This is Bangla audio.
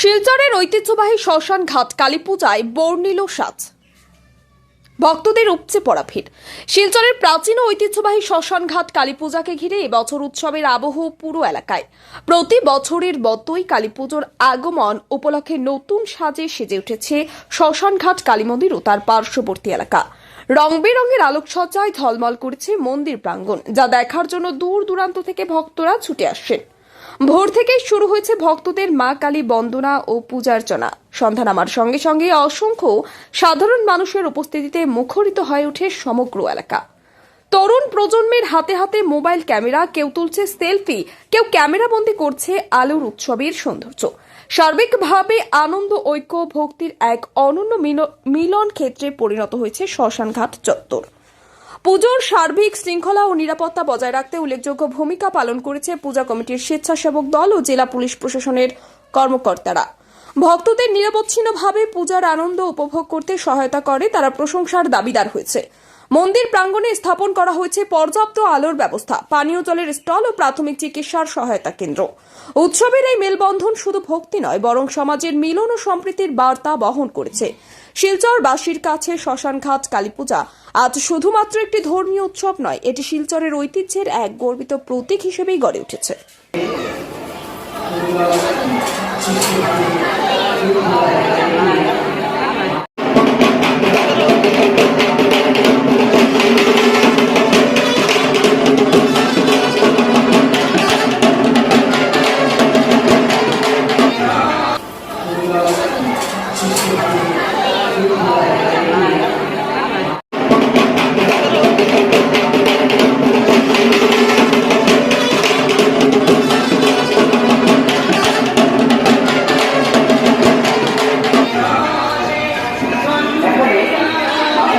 শিলচরের ঐতিহ্যবাহী শ্মশান ঘাট কালী পূজায় বর্ণিল সাজ। ভক্তদের উপচে পড়া ভিড়। শিলচরের প্রাচীন ঐতিহ্যবাহী শ্মশান ঘাট কালী পূজাকে ঘিরে এবছর উৎসবের আবহ পুরো এলাকায়। প্রতি বছরের মতোই কালী পুজোর আগমন উপলক্ষে নতুন সাজে সেজে উঠেছে শ্মশান ঘাট কালী মন্দির ও তার পার্শ্ববর্তী এলাকা। রং বেরঙের আলোকসজ্জায় ঝলমল করেছে মন্দির প্রাঙ্গণ, যা দেখার জন্য দূর দূরান্ত থেকে ভক্তরা ছুটে আসছেন। ভোর থেকেই শুরু হয়েছে ভক্তদের মা কালী বন্দনা ও পূজার্চনা। সন্ধ্যা নামার সঙ্গে সঙ্গে অসংখ্য সাধারণ মানুষের উপস্থিতিতে মুখরিত হয়ে ওঠে সমগ্র এলাকা। তরুণ প্রজন্মের হাতে হাতে মোবাইল ক্যামেরা, কেউ তুলছে সেলফি, কেউ ক্যামেরাবন্দি করছে আলোর উৎসবের সৌন্দর্য। সার্বিকভাবে আনন্দ, ঐক্য, ভক্তির এক অনন্য মিল- মিলন ক্ষেত্রে পরিণত হয়েছে শ্মশানঘাট চত্বর। পুজোর সার্বিক শৃঙ্খলা ও নিরাপত্তা বজায় রাখতে উল্লেখযোগ্য ভূমিকা পালন করেছে পূজা কমিটির স্বেচ্ছাসেবক দল ও জেলা পুলিশ প্রশাসনের কর্মকর্তারা। ভক্তদের নিরবচ্ছিন্নভাবে পূজার আনন্দ উপভোগ করতে সহায়তা করে তারা প্রশংসার দাবিদার হয়েছে। মন্দির প্রাঙ্গণে স্থাপন করা হয়েছে পর্যাপ্ত আলোর ব্যবস্থা, পানীয় জলের স্টল ও প্রাথমিক চিকিৎসার সহায়তা কেন্দ্র। উৎসবের এই মেলবন্ধন শুধু ভক্তি নয়, বরং সমাজের মিলন ও সম্প্রীতির বার্তা বহন করেছে। শিলচরবাসীর কাছে শ্মশানঘাট, কালীপূজা আজ শুধুমাত্র একটি ধর্মীয় উৎসব নয়, এটি শিলচরের ঐতিহ্যের এক গর্বিত প্রতীক হিসেবেই গড়ে উঠেছে